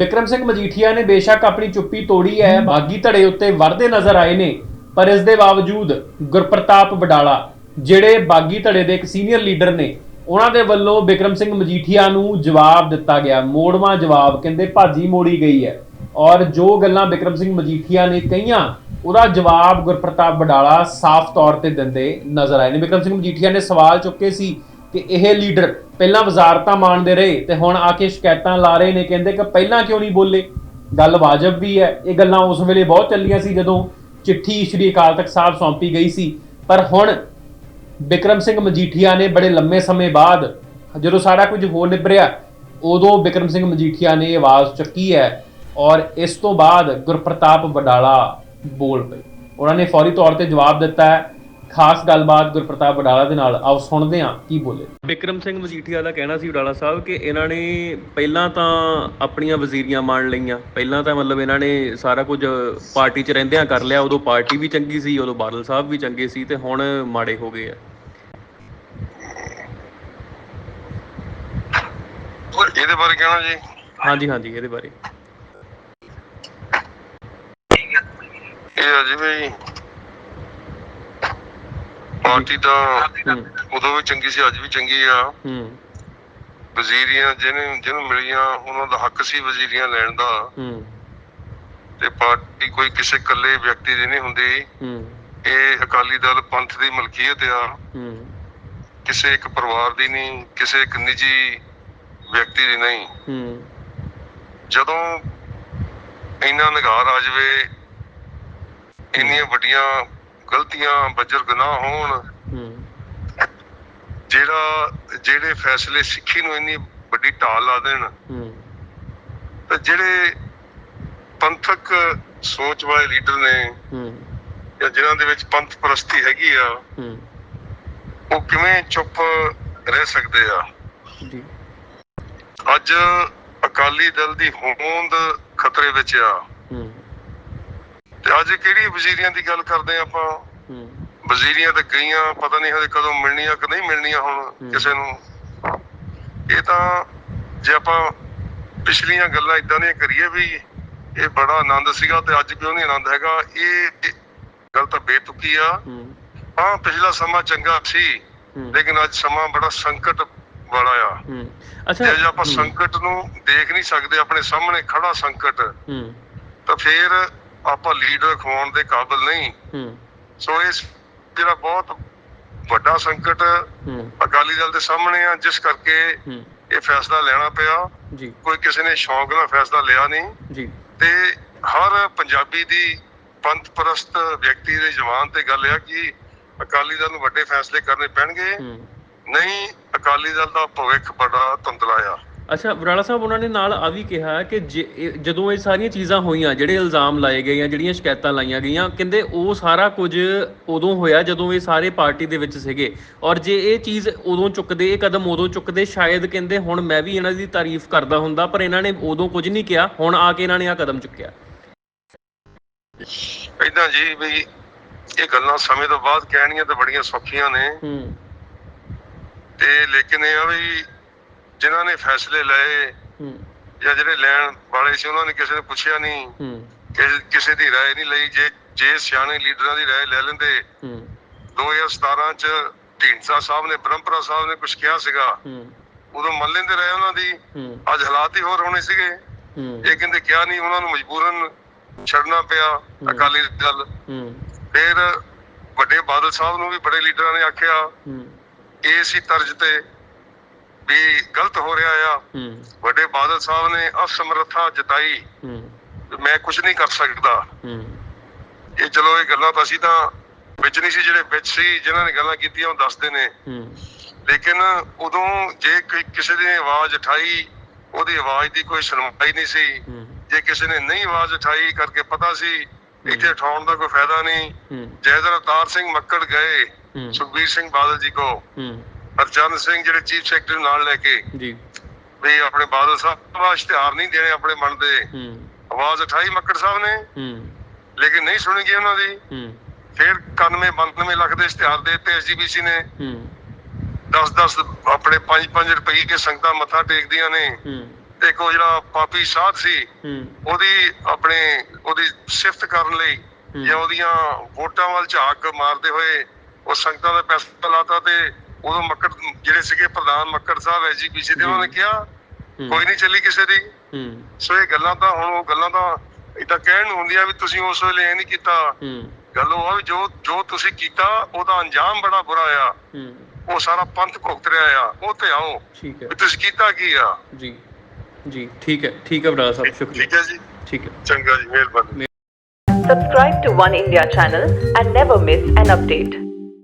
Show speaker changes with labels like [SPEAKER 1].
[SPEAKER 1] ਵਿਕਰਮ ਸਿੰਘ ਮਜੀਠੀਆ ਨੇ ਬੇਸ਼ੱਕ ਆਪਣੀ ਚੁੱਪੀ ਤੋੜੀ ਹੈ, ਬਾਗੀ ਧੜੇ ਉੱਤੇ ਵਰਦੇ ਨਜ਼ਰ ਆਏ ਨੇ, ਪਰ ਇਸ ਦੇ ਬਾਵਜੂਦ ਗੁਰਪ੍ਰਤਾਪ ਵਡਾਲਾ, ਜਿਹੜੇ ਬਾਗੀ ਧੜੇ ਦੇ ਇੱਕ ਸੀਨੀਅਰ ਲੀਡਰ ਨੇ, ਉਹਨਾਂ ਦੇ ਵੱਲੋਂ ਵਿਕਰਮ ਸਿੰਘ ਮਜੀਠੀਆ ਨੂੰ ਜਵਾਬ ਦਿੱਤਾ ਗਿਆ। ਮੋੜਵਾਂ ਜਵਾਬ, ਕਹਿੰਦੇ ਭਾਜੀ ਮੋੜੀ ਗਈ ਹੈ। ਔਰ ਜੋ ਗੱਲਾਂ ਵਿਕਰਮ ਸਿੰਘ ਮਜੀਠੀਆ ਨੇ ਕਹੀਆਂ, ਉਹਦਾ ਜਵਾਬ ਗੁਰਪ੍ਰਤਾਪ ਵਡਾਲਾ ਸਾਫ਼ ਤੌਰ ਤੇ ਦਿੰਦੇ ਨਜ਼ਰ ਆਏ ਨੇ। ਵਿਕਰਮ ਸਿੰਘ ਮਜੀਠੀਆ ਨੇ ਸਵਾਲ ਚੁੱਕੇ ਸੀ ਕਿ ਇਹ ਲੀਡਰ ਪਹਿਲਾਂ ਵਜ਼ਾਰਤਾਂ ਮਾਣਦੇ ਰਹੇ ਤੇ ਹੁਣ ਆ ਕੇ ਸ਼ਿਕਾਇਤਾਂ ਲਾ ਰਹੇ ਨੇ, ਕਹਿੰਦੇ ਕਿ ਪਹਿਲਾਂ ਕਿਉਂ ਨਹੀਂ ਬੋਲੇ? ਗੱਲ ਵਾਜਬ ਵੀ ਹੈ। ਇਹ ਗੱਲਾਂ ਉਸ ਵੇਲੇ ਬਹੁਤ ਚੱਲੀਆਂ ਸੀ ਜਦੋਂ ਚਿੱਠੀ ਸ਼੍ਰੀ ਅਕਾਲ ਤਖਤ ਸਾਹਿਬ ਸੌਂਪੀ ਗਈ ਸੀ। ਪਰ ਹੁਣ ਬਿਕਰਮ ਸਿੰਘ ਮਜੀਠੀਆ ਨੇ ਬੜੇ ਲੰਮੇ ਸਮੇਂ ਬਾਅਦ ਜਦੋਂ ਸਾਰਾ ਕੁਝ ਹੋ ਨਿਬਰਿਆ ਉਦੋਂ ਬਿਕਰਮ ਸਿੰਘ ਮਜੀਠੀਆ ਨੇ ਆਵਾਜ਼ ਚੱਕੀ ਹੈ ਔਰ ਇਸ ਤੋਂ ਬਾਅਦ ਗੁਰਪ੍ਰਤਾਪ ਵਡਾਲਾ ਬੋਲ ਪਏ। ਉਹਨਾਂ ਨੇ ਫੌਰੀ ਤੌਰ ਤੇ ਜਵਾਬ ਦਿੱਤਾ ਹੈ ਖਾਸ ਗੱਲਬਾਤ ਗੁਰਪ੍ਰਤਾਪ ਵਡਾਲਾ ਦੇ ਨਾਲ। ਆਓ ਸੁਣਦੇ ਹਾਂ ਕੀ ਬੋਲੇ। ਵਿਕਰਮ ਸਿੰਘ ਮਜੀਠੀਆ ਦਾ ਕਹਿਣਾ ਸੀ ਵਡਾਲਾ ਸਾਹਿਬ ਕਿ ਇਹਨਾਂ ਨੇ ਪਹਿਲਾਂ ਤਾਂ ਆਪਣੀਆਂ ਵਜ਼ੀਰੀਆਂ ਮਾਣ ਲਈਆਂ। ਪਹਿਲਾਂ ਤਾਂ ਮਤਲਬ ਇਹਨਾਂ ਨੇ ਸਾਰਾ ਕੁਝ ਪਾਰਟੀ 'ਚ ਰਹਿੰਦਿਆਂ ਕਰ ਲਿਆ। ਉਦੋਂ ਪਾਰਟੀ ਵੀ ਚੰਗੀ ਸੀ ਉਦੋਂ ਬਾਦਲ ਸਾਹਿਬ ਵੀ ਚੰਗੇ ਸੀ ਤੇ ਹੁਣ ਮਾੜੇ ਹੋ ਗਏ ਆ।
[SPEAKER 2] ਇਹਦੇ ਬਾਰੇ ਕਹਿਣਾ ਜੀ?
[SPEAKER 1] ਹਾਂਜੀ ਹਾਂਜੀ ਇਹਦੇ ਬਾਰੇ।
[SPEAKER 2] ਇਹ ਜਿਵੇਂ ਪਾਰਟੀ ਤਾਂ ਉਦੋਂ ਵੀ ਚੰਗੀ ਸੀ ਅੱਜ ਵੀ ਚੰਗੀ ਆ।
[SPEAKER 1] ਹੂੰ।
[SPEAKER 2] ਵਜ਼ੀਰੀਆਂ ਜਿਹਨੇ ਜਿਹਨੂੰ ਮਿਲੀਆਂ ਉਹਨਾਂ ਦਾ ਹੱਕ ਸੀ ਵਜ਼ੀਰੀਆਂ ਲੈਣ ਦਾ।
[SPEAKER 1] ਹੂੰ।
[SPEAKER 2] ਤੇ ਪਾਰਟੀ ਕੋਈ ਕਿਸੇ ਇਕੱਲੇ ਵਿਅਕਤੀ ਦੀ ਨਹੀਂ ਹੁੰਦੀ।
[SPEAKER 1] ਹੂੰ।
[SPEAKER 2] ਇਹ ਅਕਾਲੀ ਦਲ ਪੰਥ ਦੀ ਮਲਕੀਅਤ ਆ।
[SPEAKER 1] ਹੂੰ।
[SPEAKER 2] ਕਿਸੇ ਇੱਕ ਪਰਿਵਾਰ ਦੀ ਨਹੀਂ ਕਿਸੇ ਇੱਕ ਨਿੱਜੀ ਵਿਅਕਤੀ ਦੀ ਨਹੀਂ।
[SPEAKER 1] ਹੂੰ।
[SPEAKER 2] ਜਦੋਂ ਇੰਨਾ ਨਿਗਾਰ ਆ ਜਾਵੇ ਇੰਨੀਆਂ ਵੱਡੀਆਂ ਗਲਤੀਆਂ ਬੱਜਰ ਗੁਨਾਹ ਹੋਣ। ਜਿਹੜਾ ਜਿਹੜੇ ਫੈਸਲੇ ਸਿੱਖੀ ਨੂੰ ਇੰਨੀ ਵੱਡੀ ਢਾਲ ਲਾ ਦੇਣ ਤੇ ਜਿਹੜੇ ਪੰਥਕ ਸੋਚ ਵਾਲੇ ਲੀਡਰ ਨੇ ਜਾਂ ਜਿਨ੍ਹਾਂ ਦੇ ਵਿੱਚ ਪੰਥ ਪ੍ਰਸਤੀ ਹੈਗੀ ਆ ਉਹ ਕਿਵੇਂ ਚੁੱਪ ਰਹਿ ਸਕਦੇ ਆ? ਅੱਜ ਅਕਾਲੀ ਦਲ ਦੀ ਹੋਂਦ ਖਤਰੇ ਵਿੱਚ ਆ। ਤੇ ਅੱਜ ਕਿਹੜੀ ਵਜ਼ੀਰੀਆਂ ਦੀ ਗੱਲ ਕਰਦੇ ਆ ਆਪਾਂ? ਵਜ਼ੀਰੀਆਂ ਤਾਂ ਗਈਆਂ ਪਤਾ ਨਹੀਂ ਹਜੇ ਕਦੋਂ ਮਿਲਣੀਆਂ ਕਿ ਨਹੀਂ ਮਿਲਣੀਆਂ ਹੁਣ ਕਿਸੇ ਨੂੰ। ਇਹ ਤਾਂ ਜੇ ਆਪਾਂ ਪਿਛਲੀਆਂ ਗੱਲਾਂ ਇਦਾਂ ਦੀਆਂ ਕਰੀਏ ਵੀ ਇਹ ਬੜਾ ਆਨੰਦ ਸੀਗਾ ਤੇ ਅੱਜ ਕਿਉਂ ਨਹੀਂ ਆਨੰਦ ਹੈਗਾ। ਇਹ ਗੱਲ ਤਾਂ ਬੇਤੁਕੀ ਆ।
[SPEAKER 1] ਹੂੰ।
[SPEAKER 2] ਪਿਛਲਾ ਸਮਾਂ ਚੰਗਾ ਸੀ ਲੇਕਿਨ ਅੱਜ ਸਮਾਂ ਬੜਾ ਸੰਕਟ ਵਾਲਾ ਆ।
[SPEAKER 1] ਅੱਛਾ
[SPEAKER 2] ਜੇ ਆਪਾਂ ਸੰਕਟ ਨੂੰ ਦੇਖ ਨਹੀਂ ਸਕਦੇ ਆਪਣੇ ਸਾਹਮਣੇ ਖੜਾ ਸੰਕਟ ਤਾਂ ਫਿਰ ਆਪਾਂ ਲੀਡਰ ਖਵਾਉਣ ਦੇ ਕਾਬਿਲ ਨਹੀਂ।
[SPEAKER 1] ਹੂੰ।
[SPEAKER 2] ਸੋ ਇਸ ਜਿਹੜਾ ਬਹੁਤ ਵੱਡਾ ਸੰਕਟ
[SPEAKER 1] ਹੂੰ।
[SPEAKER 2] ਅਕਾਲੀ ਦਲ ਦੇ ਸਾਹਮਣੇ ਆ ਜਿਸ ਕਰਕੇ
[SPEAKER 1] ਹੂੰ।
[SPEAKER 2] ਇਹ ਫੈਸਲਾ ਲੈਣਾ ਪਿਆ।
[SPEAKER 1] ਜੀ।
[SPEAKER 2] ਕੋਈ ਕਿਸੇ ਨੇ ਸ਼ੌਂਕ ਨਾਲ ਫੈਸਲਾ ਲਿਆ ਨਹੀਂ।
[SPEAKER 1] ਜੀ।
[SPEAKER 2] ਤੇ ਹਰ ਪੰਜਾਬੀ ਦੀ ਪੰਥ ਪ੍ਰਸਤ ਵਿਅਕਤੀ ਦੇ ਜਵਾਨ ਤੇ ਗੱਲ ਆ ਕਿ ਅਕਾਲੀ ਦਲ ਨੂੰ ਵੱਡੇ ਫੈਸਲੇ ਕਰਨੇ ਪੈਣਗੇ।
[SPEAKER 1] ਹੂੰ।
[SPEAKER 2] ਨਹੀਂ ਅਕਾਲੀ ਦਲ ਦਾ ਭਵਿੱਖ ਬੜਾ ਧੁੰਦਲਾ ਆ।
[SPEAKER 1] ਅੱਛਾ ਵਰਾਲਾ ਸਾਹਿਬ ਉਹਨਾਂ ਨੇ ਨਾਲ ਆ ਵੀ ਕਿਹਾ ਕਿ ਜਦੋਂ ਇਹ ਸਾਰੀਆਂ ਚੀਜ਼ਾਂ ਹੋਈਆਂ ਜਿਹੜੇ ਇਲਜ਼ਾਮ ਲਾਏ ਗਏ ਜਾਂ ਜਿਹੜੀਆਂ ਸ਼ਿਕਾਇਤਾਂ ਲਾਈਆਂ ਗਈਆਂ ਕਹਿੰਦੇ ਉਹ ਸਾਰਾ ਕੁਝ ਉਦੋਂ ਹੋਇਆ ਜਦੋਂ ਇਹ ਸਾਰੇ ਪਾਰਟੀ ਦੇ ਵਿੱਚ ਸੀਗੇ। ਔਰ ਜੇ ਇਹ ਚੀਜ਼ ਉਦੋਂ ਚੁੱਕਦੇ ਇਹ ਕਦਮ ਉਦੋਂ ਚੁੱਕਦੇ ਸ਼ਾਇਦ ਕਹਿੰਦੇ ਹੁਣ ਮੈਂ ਵੀ ਇਹਨਾਂ ਦੀ ਤਾਰੀਫ ਕਰਦਾ ਹੁੰਦਾ ਪਰ ਇਹਨਾਂ ਨੇ ਉਦੋਂ ਕੁਝ ਨਹੀਂ ਕਿਹਾ ਹੁਣ ਆ ਕੇ ਇਹਨਾਂ ਨੇ ਆ ਕਦਮ ਚੁੱਕਿਆ।
[SPEAKER 2] ਇਦਾਂ ਜੀ ਵੀ ਇਹ ਗੱਲਾਂ ਸਮੇਂ ਤੋਂ ਬਾਅਦ ਕਹਿਣੀਆਂ ਤਾਂ ਬੜੀਆਂ ਸੌਖੀਆਂ ਨੇ।
[SPEAKER 1] ਹੂੰ।
[SPEAKER 2] ਤੇ ਲੇਕਿਨ ਇਹ ਆ ਵੀ ਜਿਨ੍ਹਾਂ ਨੇ ਫੈਸਲੇ ਲਏ
[SPEAKER 1] ਹੂੰ
[SPEAKER 2] ਜਾਂ ਜਿਹੜੇ ਲੈਣ ਵਾਲੇ ਸੀ ਉਹਨਾਂ ਨੇ ਕਿਸੇ ਨੇ ਪੁੱਛਿਆ ਨਹੀਂ
[SPEAKER 1] ਹੂੰ
[SPEAKER 2] ਕਿਸੇ- ਕਿਸੇ ਦੀ رائے ਨਹੀਂ ਲਈ ਜੇ ਜੇ ਸਿਆਣੇ ਲੀਡਰਾਂ ਦੀ رائے ਲੈ ਲੈਂਦੇ
[SPEAKER 1] ਹੂੰ
[SPEAKER 2] 2017 ਚ ਢੀਂਡਸਾ ਸਾਹਿਬ ਨੇ ਬ੍ਰਹਮਪੁਰਾ ਸਾਹਿਬ ਨੇ ਕੁਝ ਕਿਹਾ ਸੀਗਾ
[SPEAKER 1] ਹੂੰ
[SPEAKER 2] ਉਦੋਂ ਮੰਨ ਲੈਂਦੇ ਰਹੇ ਉਹਨਾਂ ਦੀ
[SPEAKER 1] ਹੂੰ
[SPEAKER 2] ਅੱਜ ਹਾਲਾਤ ਹੀ ਹੋਰ ਹੋਣੇ ਸੀਗੇ
[SPEAKER 1] ਹੂੰ
[SPEAKER 2] ਇਹ ਕਹਿੰਦੇ ਕਿਹਾ ਨਹੀਂ ਉਹਨਾਂ ਨੂੰ ਮਜਬੂਰਨ ਛੱਡਣਾ ਪਿਆ ਅਕਾਲੀ ਦਲ
[SPEAKER 1] ਹੂੰ
[SPEAKER 2] ਫਿਰ ਵੱਡੇ ਬਾਦਲ ਸਾਹਿਬ ਨੂੰ ਵੀ ਬੜੇ ਲੀਡਰਾਂ ਨੇ ਆਖਿਆ
[SPEAKER 1] ਹੂੰ
[SPEAKER 2] ਇਸੇ ਤਰਜ਼ ਤੇ ਵੀ ਗਲਤ ਹੋ ਰਿਹਾ ਆ।
[SPEAKER 1] ਹੂੰ।
[SPEAKER 2] ਵੱਡੇ ਬਾਦਲ ਸਾਹਿਬ ਨੇ ਅਸਮਰੱਥਾ ਜਤਾਈ।
[SPEAKER 1] ਹੂੰ।
[SPEAKER 2] ਮੈਂ ਕੁਝ ਨਹੀਂ ਕਰ ਸਕਦਾ।
[SPEAKER 1] ਹੂੰ।
[SPEAKER 2] ਇਹ ਚਲੋ ਇਹ ਗੱਲਾਂ ਤਾਂ ਅਸੀਂ ਤਾਂ ਵਿੱਚ ਨਹੀਂ ਸੀ ਜਿਹੜੇ ਵਿੱਚ ਸੀ ਜਿਨ੍ਹਾਂ ਨੇ ਗੱਲਾਂ ਕੀਤੀਆਂ ਉਹ ਦੱਸਦੇ ਨੇ।
[SPEAKER 1] ਹੂੰ।
[SPEAKER 2] ਲੇਕਿਨ ਉਦੋਂ ਜੇ ਕੋਈ ਕਿਸੇ ਨੇ ਆਵਾਜ਼ ਉਠਾਈ ਉਹਦੀ ਆਵਾਜ਼ ਦੀ ਕੋਈ ਸੁਣਵਾਈ ਨਹੀਂ ਸੀ। ਜੇ ਕਿਸੇ ਨੇ ਨਹੀਂ ਆਵਾਜ਼ ਉਠਾਈ ਕਰਕੇ ਪਤਾ ਸੀ ਇੱਥੇ ਉਠਾਉਣ ਦਾ ਕੋਈ ਫਾਇਦਾ ਨਹੀਂ। ਜੈਦਰ ਅਵਤਾਰ ਸਿੰਘ ਮੱਕੜ ਗਏ। ਸੁਖਬੀਰ ਸਿੰਘ ਬਾਦਲ ਜੀ ਕੋ। ਹਰਚੰਦ ਸਿੰਘ ਜਿਹੜੇ ਚੀਫ ਸੈਕਟਰੀ ਨਾਲ ਲੈ ਕੇ
[SPEAKER 1] ਜੀ।
[SPEAKER 2] ਵੀ ਆਪਣੇ ਬਾਦਲ ਸਾਹਿਬ ਦਾ ਇਸ਼ਤਿਹਾਰ ਨਹੀਂ ਦੇਣੇ ਆਪਣੇ ਮਨ ਦੇ।
[SPEAKER 1] ਹੂੰ।
[SPEAKER 2] ਆਵਾਜ਼ ਉਠਾਈ ਮੱਕੜ ਸਾਹਿਬ ਨੇ।
[SPEAKER 1] ਹੂੰ।
[SPEAKER 2] ਲੇਕਿਨ ਨਹੀਂ ਸੁਣੀ ਗਈ ਉਹਨਾਂ ਦੀ।
[SPEAKER 1] ਹੂੰ।
[SPEAKER 2] ਫਿਰ 91 92 ਲੱਖ ਦੇ ਇਸ਼ਤਿਹਾਰ ਦੇ ਦਿੱਤੇ ਐਸਜੀਬੀਸੀ ਨੇ।
[SPEAKER 1] ਹੂੰ।
[SPEAKER 2] 10 10 ਆਪਣੇ 5 5 ਰੁਪਏ ਕੇ ਸੰਗਤਾਂ ਮੱਥਾ ਟੇਕਦੀਆਂ ਨੇ।
[SPEAKER 1] ਹੂੰ।
[SPEAKER 2] ਇੱਕ ਉਹ ਜਿਹੜਾ ਪਾਪੀ ਸਾਧ ਸੀ ਉਹਦੀ ਆਪਣੇ ਉਹਦੀ ਸਿਫਤ ਕਰਨ ਲਈ। ਜਾਂ ਉਹਦੀਆਂ ਵੋਟਾਂ ਵੱਲ ਝਾਕ ਮਾਰਦੇ ਹੋਏ ਉਹ ਸੰਗਤਾਂ ਦਾ ਪੈਸਾ ਲਾਤਾ ਤੇ ਉਦੋਂ ਮੱਕੜ ਜਿਹੜੇ ਸੀਗੇ ਪ੍ਰਧਾਨ ਮੱਕੜ ਸਾਹਿਬ ਐਜੀਪੀਸੀ ਦੇ ਉਹਨਾਂ ਨੇ ਕਿਹਾ। ਕੋਈ ਨਹੀਂ ਚੱਲੀ ਕਿਸੇ ਦੀ।
[SPEAKER 1] ਹੂੰ।
[SPEAKER 2] ਸੋ ਇਹ ਗੱਲਾਂ ਤਾਂ ਹੁਣ ਉਹ ਗੱਲਾਂ ਤਾਂ ਇਦਾਂ ਕਹਿਣ ਨੂੰ ਹੁੰਦੀਆਂ ਵੀ ਤੁਸੀਂ ਉਸ ਵੇਲੇ ਇਹ ਨਹੀਂ ਕੀਤਾ।
[SPEAKER 1] ਹੂੰ।
[SPEAKER 2] ਗੱਲ ਉਹ ਆ ਵੀ ਜੋ ਜੋ ਤੁਸੀਂ ਕੀਤਾ ਉਹਦਾ ਅੰਜਾਮ ਬੜਾ ਬੁਰਾ ਆ।
[SPEAKER 1] ਹੂੰ।
[SPEAKER 2] ਉਹ ਸਾਰਾ ਪੰਥ ਭੁਗਤ ਰਿਹਾ ਆ। ਉਹ ਤੇ ਆਓ।
[SPEAKER 1] ਠੀਕ ਹੈ।
[SPEAKER 2] ਤੁਸੀਂ ਕੀਤਾ ਕੀ ਆ?
[SPEAKER 1] ਜੀ। ਜੀ ਠੀਕ ਹੈ। ਠੀਕ ਹੈ ਬਰਾੜ ਸਾਹਿਬ ਸ਼ੁਕਰੀਆ।
[SPEAKER 2] ਠੀਕ ਹੈ ਜੀ।
[SPEAKER 1] ਠੀਕ ਹੈ।
[SPEAKER 2] ਚੰਗਾ ਜੀ ਮਿਹਰਬਾਨੀ।
[SPEAKER 3] Subscribe to One India channel and never miss an update.